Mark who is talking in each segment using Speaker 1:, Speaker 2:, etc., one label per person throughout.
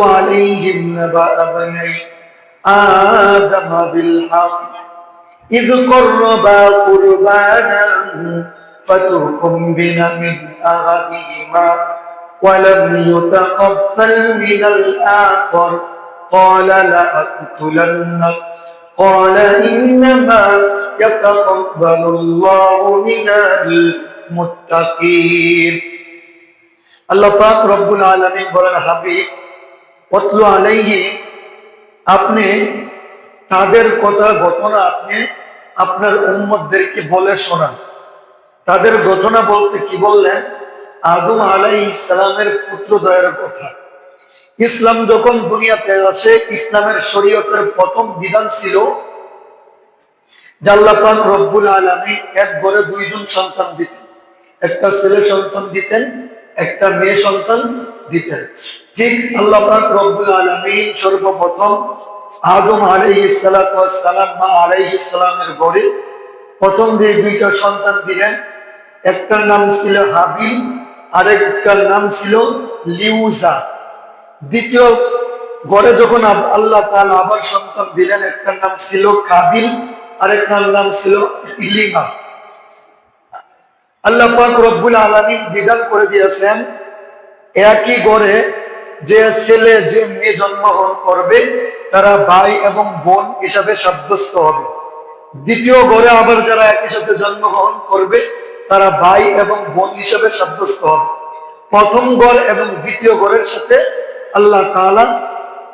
Speaker 1: عليهم نبأ ابني آدم بالحق إذ قربا قربانا فتقبل من أحدهما ولم يتقبل من الآخر قال لأقتلنك قال إنما يتقبل الله من المتقين আল্লাহ পাক রব্বুল আলামিন বলেন হাবিব অতলু আলাইহি, আপনি তাদের কথা ঘটনা আপনি আপনার উম্মতদেরকে বলে শোনান। তাদের ঘটনা বলতে কি বললেন? আদম আলাই ইসলামের পুত্রদয়ের কথা। ইসলাম যখন দুনিয়াতে আসে, ইসলামের শরীয়তের প্রথম বিধান ছিল জাল্লাপাক রব্বুল আলমী এক ঘরে দুইজন সন্তান দিতেন। একটা ছেলে সন্তান দিতেন, একটা মেয়ে সন্তান দিতেন। ঠিক আল্লাহ রব্বুল আলমী সর্বপ্রথম আদম আলাইহি সালাম, মা আলাইহি সালামের ঘরে প্রথম যে দুইটা সন্তান দিলেন। একটার নাম ছিল হাবিল, আরেকটার নাম ছিল লিউজা। দ্বিতীয় ঘরে যখন আল্লাহ তাআলা আবার সন্তান দিলেন, একটার নাম ছিল কাবিল, আরেকটার নাম ছিল ইলিমা। আল্লাহ রব্বুল আলামিন বিধান করে দিয়েছেন, একই ঘরে যে ছেলে, যে মেয়ে জন্মগ্রহণ করবে, তারা ভাই এবং বোন হিসাবে সাব্যস্ত হবে। দ্বিতীয় ঘরে আবার যারা একই সাথে জন্মগ্রহণ করবে, তারা ভাই এবং বোন হিসাবে সাব্যস্ত হবে। প্রথম ঘর এবং দ্বিতীয় ঘরের সাথে আল্লাহ তাআলা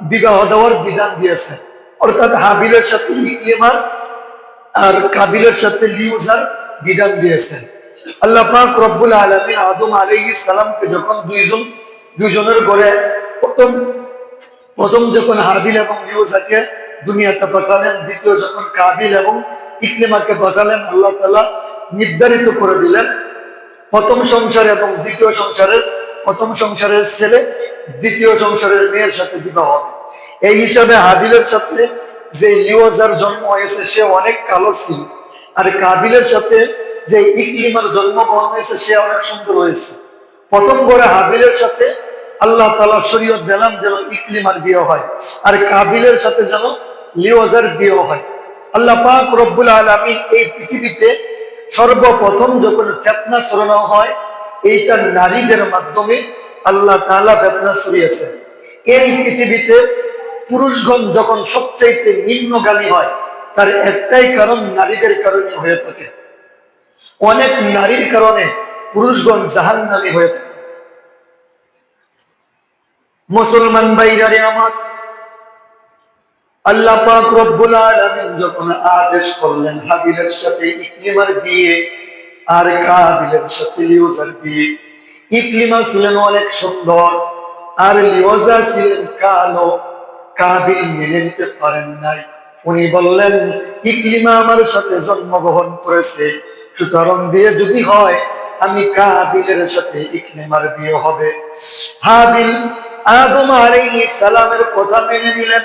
Speaker 1: বিবাহ দেওয়ার বিধান দিয়েছেন অর্থাৎ হাবিলের সাথে ইকলিমার আর কাবিলের সাথে লিউজার বিধান দিয়েছেন আল্লাহ পাক রব্বুল আলামিন আদম আলাইহিস সালামকে যখন দুইজন, দুইজনের ঘরে প্রথম প্রথম যখন হাবিল এবং লিউজাকে দুনিয়াতে পাঠালেন, দ্বিতীয় যখন কাবিল এবং ইকলিমাকে পাঠালেন, আল্লাহ তাআলা নির্ধারিত করে দিলেন প্রথম সংসার এবং দ্বিতীয় সংসারের, প্রথম সংসারের ছেলে, দ্বিতীয় সংসারের মেয়ের সাথে বিবাহ হবে। এই হিসাবে হাবিলের সাথে যে লিওজার জন্ম হয়েছে, সে অনেক কালো ছিল। আর কাবিলের সাথে যে ইকলিমার জন্মগ্রহণ হয়েছে, সে অনেক সুন্দর হয়েছে। প্রথম করে হাবিলের সাথে আল্লাহ তালা শরীয়ত দিলাম যেন ইকলিমার বিয়ে হয় আর কাবিলের সাথে যেন লিওজার বিয়ে হয়। আল্লাহ পাক রব্বুল আলমিন এই পৃথিবীতে সর্বপ্রথম যখন ফেতনা সরানো হয়, এইটা নারীদের মাধ্যমে আল্লাহ তালা ফেতনা সরিয়েছেন এই পৃথিবীতে পুরুষগণ যখন সবচাইতে নিম্নগামী হয়, তার একটাই কারণ নারীদের কারণে হয়ে থাকে। অনেক নারীর কারণে পুরুষগণ জাহান্নামী হয়ে থাকে। মুসলমান বাইরারে আমার। আল্লাহ পাক রব্বুল আলামিন যখন আদেশ করলেন হাবিলের সাথে ইকলিমার বিয়ে আর কাবিলের সাথে লিওজার বিয়ে, ইকলিমা ছিলেন অনেক সুন্দর, আর লিওজা ছিলেন কালো, কাবিল মেনে নিতে পারেন নাই। উনি বললেন, ইকলিমা আমার সাথে জন্মগ্রহণ করেছে, সুতরাং বিয়ে যদি হয়, আমি কাবিলের সাথে ইকলিমার বিয়ে হবে। হাবিল আদম আলাইহিস সালামের কথা মেনে নিলেন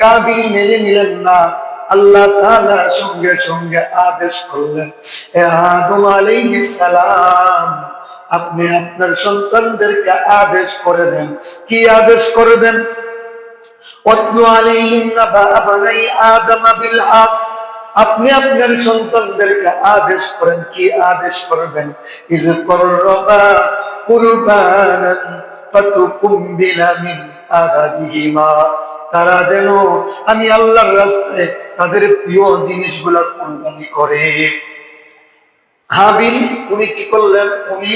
Speaker 1: কাবিল মেনে নিলেন না। আল্লাহ তাআলা সঙ্গে সঙ্গে আদেশ করলেন হে আদম আলাইহিস সালাম, আপনি আপনার সন্তানদেরকে আদেশ করে কি আদেশ করবেন? আপনি আপনার সন্তানদেরকে আদেশ করেন, কি আদেশ করবেন? ইজ তারা যেন আমি আল্লাহর রাস্তায় তাদের প্রিয় জিনিসগুলা কোরবানি করে। হাবিল, উনি কি করলেন? উনি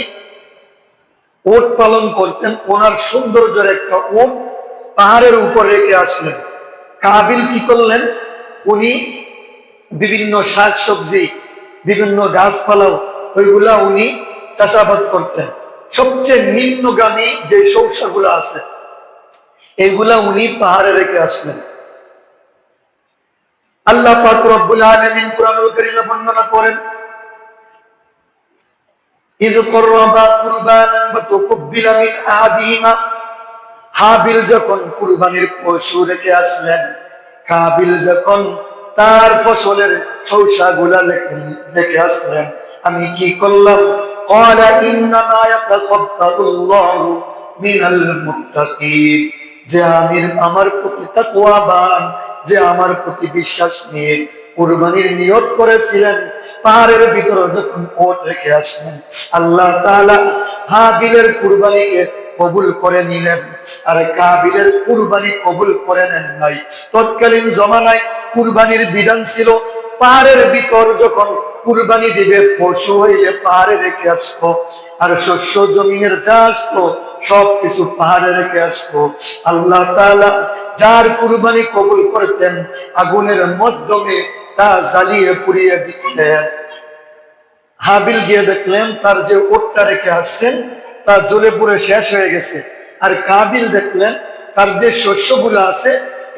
Speaker 1: ওট পালন করতেন। ওনার সৌন্দর্যের একটা ওট পাহাড়ের উপর রেখে আসলেন। কাবিল কি করলেন? উনি বিভিন্ন শাক সবজি বিভিন্ন গাছপালাও, ওইগুলা উনি চাষাবাদ করতেন। সবচেয়ে নিম্নগামী যে সংসারগুলো আছে, এগুলা উনি পাহাড়ে রেখে আসলেন। আল্লাহ পাক বর্ণনা করেন যখন কুরবানির পশু রেখে আসলেন, কাবিল যখন তার ফসলের রেখে আসলেন, আমি কি করলাম? قال انما يتقبل الله من المتقين যে আমির আমার প্রতি তাকওয়াবান যে আমার প্রতি বিশ্বাস নিয়ে কুরবানির নিয়ত করেছিলেন পাহাড়ের ভিতরে যখন ওট রেখে আসলেন আল্লাহ তাআলা হাবিলের কুরবানিকে কবুল করে নিলেন আর কাবিলের কুরবানি কবুল করে নেন নাই তৎকালীন জমানায় কুরবানির বিধান ছিল পাহাড়ের ভিতর যখন কুরবানি দিবে, পশু হইলে পাহাড়ে রেখে আসতো আর শস্য জমিনের যা আসতো সব কিছু পাহাড়ে রেখে আসতো আল্লাহ তাআলা যার কুরবানি কবুল করতেন, আগুনের মাধ্যমে তা জ্বালিয়ে পুড়িয়ে দিতেন হাবিল গিয়ে দেখলেন, তার যে ওটটা রেখে আসছেন, তা জ্বলে পুড়ে শেষ হয়ে গেছে। আর কাবিল দেখলেন, তার যে শস্যগুলো আছে,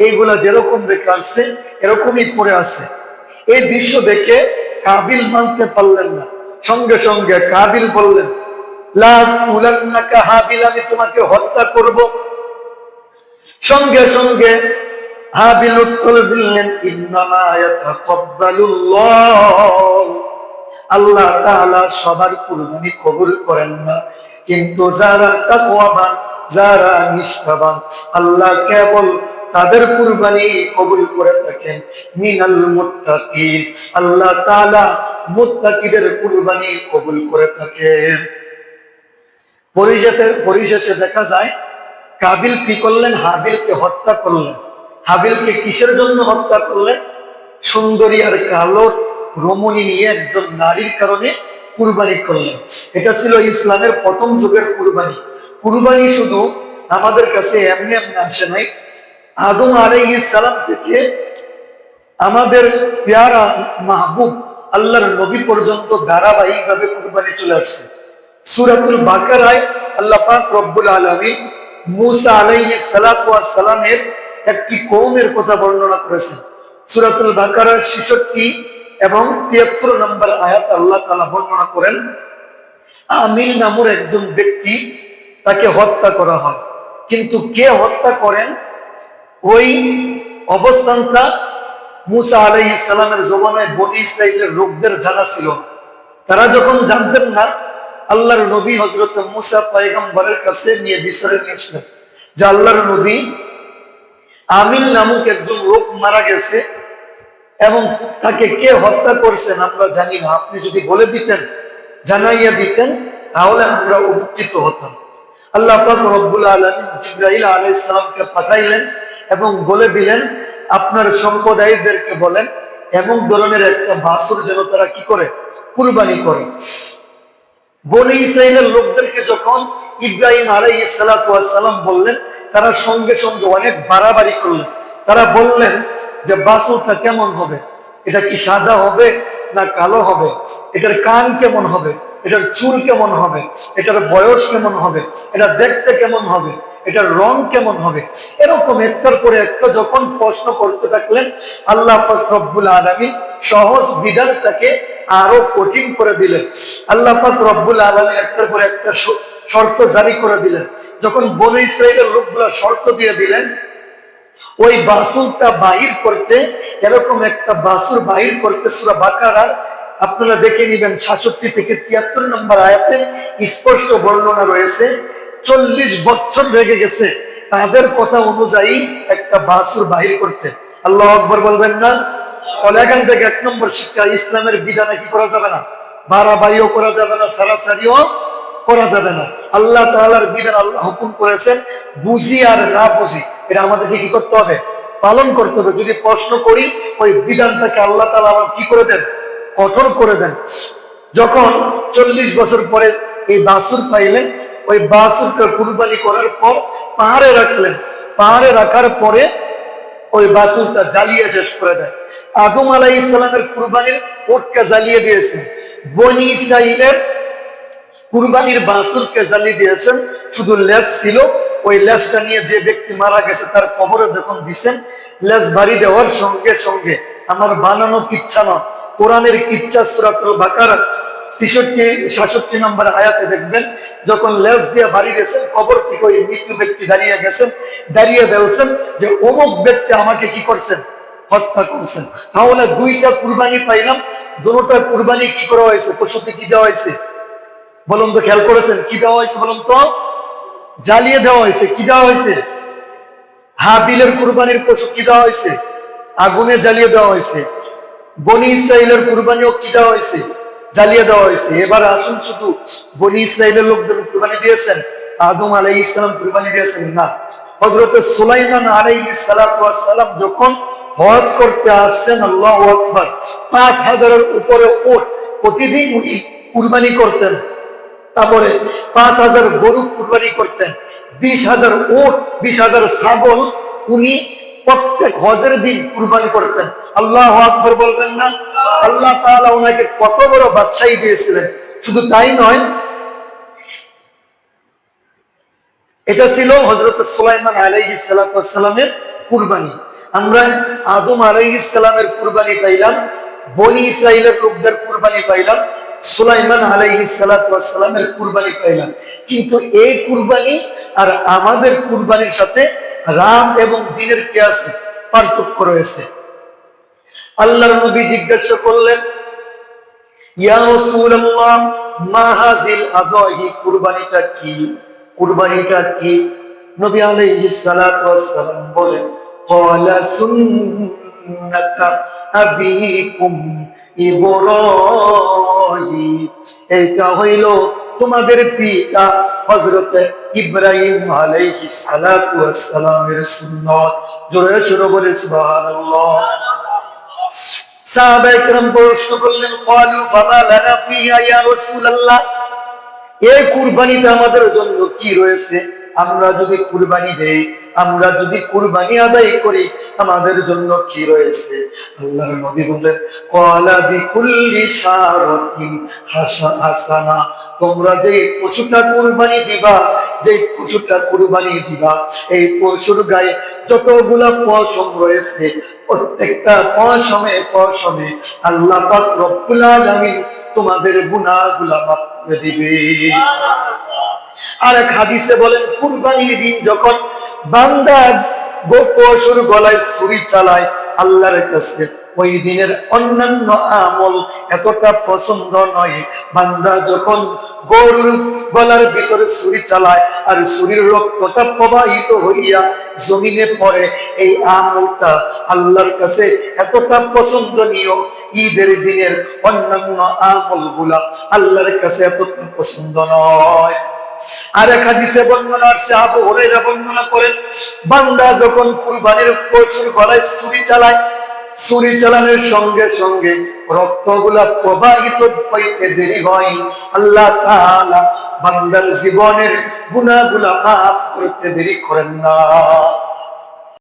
Speaker 1: এইগুলা যেরকম রেখে আসছে এরকমই পড়ে আছে। এই দৃশ্য দেখে কাবিল মানতে পারলেন না। সঙ্গে সঙ্গে কাবিল বললেন হাবিল, আমি তোমাকে হত্যা করব। সঙ্গে সঙ্গে হাবিল উত্তর দিলেন আল্লাহ সবার কুরবানি কবুল করেন না। কিন্তু যারা তাকওয়াবান, যারা নিষ্ঠাবান, আল্লাহ কেবল তাদের কুরবানি কবুল করে থাকেন। মিনাল মুত্তাকিন। আল্লাহ তাআলা মুত্তাকিদের কুরবানি কবুল করে থাকেন। পরিশেষে পরিশেষে দেখা যায়, কাবিল কি করলেন? হাবিলকে হত্যা করলেন। হাবিলকে কিসের জন্য হত্যা করলেন? সুন্দরী আর কালো রমণী নিয়ে একজন নারীর কারণে কুরবানি করলেন। এটা ছিল ইসলামের প্রথম যুগের কুরবানি। কুরবানি শুধু আমাদের কাছে এমনি এমনি আসে নাই আদম সালাম থেকে আমাদের পেয়ারা মাহবুব আল্লাহর নবী পর্যন্ত ধারাবাহিক ভাবে কুরবানি চলে আসছে। সুরাতুল বাকারায় আল্লাহ পাক রব্বুল আলামিন মুসা আলাইহিস সালাতু ওয়াস সালামের একটি কওমের কথা বর্ণনা করেছেন। সুরাতুল বাকারার 66 এবং 73 নম্বর আয়াত আল্লাহ তাআলা বর্ণনা করেন আমিল নামের একজন ব্যক্তি তাকে হত্যা করা হয়। কিন্তু কে হত্যা করেন? ওই অবস্থানটা মুসা আলাই ইসলামের জমানায় বনি ইসরায়েলের লোকদের জানা ছিল। তারা যখন জানতেন না, আল্লাহর নবী হজরত মুসা পায়গম্বরের কাছে নিয়ে বিচারে নিয়ে আসলেন। যে আল্লাহর নবী আমিল নামক একজন লোক মারা গেছে এবং তাকে কে হত্যা করছেন আমরা জানি না। আপনি যদি বলে দিতেন, জানাইয়া দিতেন, তাহলে আমরা উপকৃত হতাম। আল্লাহ পাক রব্বুল আলামিন জিব্রাইল আলাইহিস সালামকে পাঠাইলেন। এবং বলে দিলেন, আপনার সম্প্রদায়দেরকে বলেন, এমন ধরনের একটা বাসুর যেন তারা কি করে? কুরবানি করে। বনি ইসরায়েলের লোকদেরকে যখন ইব্রাহিম ওয়াস সালাম বললেন, তারা সঙ্গে সঙ্গে অনেক বাড়াবাড়ি করলেন। তারা বললেন যে বাসুরটা কেমন হবে? এটা কি সাদা হবে না কালো হবে? এটার কান কেমন হবে? এটার চুল কেমন হবে? এটার বয়স কেমন হবে? এটা দেখতে কেমন হবে? এটার রং কেমন হবে? এরকম একটার পরে একটা যখন প্রশ্ন করতে থাকলেন, আল্লাহ রব্বুল আলামিন সহজ বিধানটাকে আরও কঠিন করে দিলেন। আল্লাহ রব্বুল আলামিন একটার পরে একটা শর্ত জারি করে দিলেন। যখন বনে ইসরায়েলের লোকগুলা শর্ত দিয়ে দিলেন, ওই বাসুরটা বাহির করতে, এরকম একটা বাসুর বাহির করতে সুরা বাকারার আপনারা দেখে নিবেন, সাতষট্টি থেকে তিয়াত্তর নম্বর আয়াতে স্পষ্ট বর্ণনা রয়েছে চল্লিশ বছর লেগে গেছে। তাদের কথা অনুযায়ী একটা বাসুর বাহির করতে আল্লাহ আকবর বলবেন না। তাহলে এখান থেকে এক নম্বর শিক্ষা, ইসলামের বিধানে কি করা যাবে না? বাড়াবাড়িও করা যাবে না সারাসারিও করা যাবে না। আল্লাহ তাআলার বিধান আল্লাহ হুকুম করেছেন, বুঝি আর না বুঝি, এটা আমাদেরকে কি করতে হবে? পালন করতে হবে। যদি প্রশ্ন করি, ওই বিধানটাকে আল্লাহ তালা আবার কি করে দেন? কঠোর করে দেন। যখন চল্লিশ বছর পরে এই বাসুর পাইলেন ওই বাসুরকে কুরবানি করার পর পাহাড়ে রাখলেন। পাহাড়ে রাখার পরে ওই বাসুরটা জ্বালিয়ে শেষ করে দেয়। আদম আলাই ইসলামের কুরবানির ওটকে জ্বালিয়ে দিয়েছেন। বনি ইসরাইলের কুরবানির বাসুরকে জ্বালিয়ে দিয়েছেন। শুধু লেজ ছিল, ওই লেজটা নিয়ে যে ব্যক্তি মারা গেছে তার কবরে যখন দিছেন, লেজ বাড়ি দেওয়ার সঙ্গে সঙ্গে আমার বানানো কিচ্ছা নয়। কোরআনের কিচ্ছা সুরাতুল বাকার তেষট্টি, সাতষট্টি নম্বর আয়াতে দেখবেন, যখন লেজ দিয়ে বাড়ি গেছেন, কবর থেকে ওই মৃত্যু ব্যক্তি দাঁড়িয়ে গেছেন, দাঁড়িয়ে বলছেন যে, অমুক ব্যক্তি আমাকে কি করছেন? হত্যা করছেন। তাহলে দুইটা কুরবানি পাইলাম, দুটা কুরবানি কি করা হয়েছে? পশুতে কি দেওয়া হয়েছে? বলুন তো, খেয়াল করেছেন? কি দেওয়া হয়েছে বলুন তো? জ্বালিয়ে দেওয়া হয়েছে, কি দেওয়া হয়েছে? হাবিলের কুরবানির পশু কি দেওয়া হয়েছে? আগুনে জ্বালিয়ে দেওয়া হয়েছে। বনি ইসরায়েলের কুরবানিও কি দেওয়া হয়েছে? জ্বালিয়ে দেওয়া হয়েছে। এবার আসুন শুধু বনি ইসরায়েলের লোকদের কুরবানি দিয়েছেন। আদম আলাই ইসলাম কুরবানি দিয়েছেন না। হজরত সুলাইমান আলাই সালাম যখন হজ করতে আসছেন, আল্লাহ আকবর, পাঁচ হাজারের উপরে ওট প্রতিদিন উনি কুরবানি করতেন। তারপরে পাঁচ হাজার গরু কুরবানি করতেন। বিশ হাজার ওট বিশ হাজার ছাগল উনি প্রত্যেক হজের দিন কুরবানি করতেন। আল্লাহ আকবর বলবেন না আল্লাহ তাআলা ওনাকে কত বড় বাদশাহী দিয়েছিলেন। শুধু তাই নয়, এটা ছিল হজরত সুলাইমান আলাইহি সালামের কুরবানি। আমরা আদম আলাইহি সালামের কুরবানি পাইলাম, বনি ইসরাইলের লোকদের কুরবানি পাইলাম, সুলাইমান আলাইহি সালামের কুরবানি পাইলাম। কিন্তু এই কুরবানি আর আমাদের কুরবানির সাথে রাম এবং দিনের কি আছে পার্থক্য রয়েছে। আল্লাহর নবী জিজ্ঞাসা করলেন, ইয়া রাসূলুল্লাহ, মা হাযিল আদাহি, কুরবানিটা কি? কুরবানিটা কি? নবী আলাইহিস সালাতু ওয়াসসালাম বলেন, ক্বালা সুন্নাতা আবিকুম ইব্রাহিম। এটা হইল তোমাদের পিতা হযরত ইব্রাহিম আলাইহিস সালাতু ওয়াসসালামের সুন্নাত। জোরে জোরে বলে সুবহানাল্লাহ। সাহাবায়ে কেরাম প্রশ্ন করলেন ক্বালু ফামা লানা ফিহা ইয়া রাসূলুল্লাহ? এই কুরবানিতে আমাদের জন্য কি রয়েছে? আমরা যদি কুরবানি দেই আমরা যদি কুরবানি আদায় করি, আমাদের জন্য কি রয়েছে? আল্লাহর নবী বলেন ক্বালা বিকুল্লি শারাতিন হাসানা। তোমরা যে পশুটা কুরবানি দিবা যে পশুটা কুরবানি দিবা, এই পশুর গায়ে যতগুলা পশম রয়েছে, প্রত্যেকটা পশমে পশমে আল্লাহ পাক রব্বুল আলামিন তোমাদের গুনাহগুলা মাফ করে দিবে। আর এক হাদিসে বলেন, কুরবানির দিন যখন বান্দা পশুর গলায় ছুরি চালায় আল্লাহর কাছে। ওই দিনের অন্যান্য আমল এতটা পছন্দ নয়। বান্দা যখন গরুর গলার ভিতরে ছুরি চালায় আর ছুরির রক্তটা প্রবাহিত হইয়া জমিনে পড়ে, এই আমলটা আল্লাহর কাছে এতটা পছন্দনীয়। ঈদের দিনের অন্যান্য আমলগুলা আল্লাহর কাছে এতটা পছন্দ নয়। আর এক হাদিসে বর্ণনা আছে, আবু হুরায়রা বর্ণনা করেন, বান্দা যখন কুরবানির পশুর গলায় ছুরি চালায়, ছুরি চালানোর সঙ্গে সঙ্গে রক্তগুলা প্রবাহিত হইতে দেরি হয়। আল্লাহ তাআলা বান্দার জীবনের গুনাহগুলা মাফ করতে দেরি করেন না।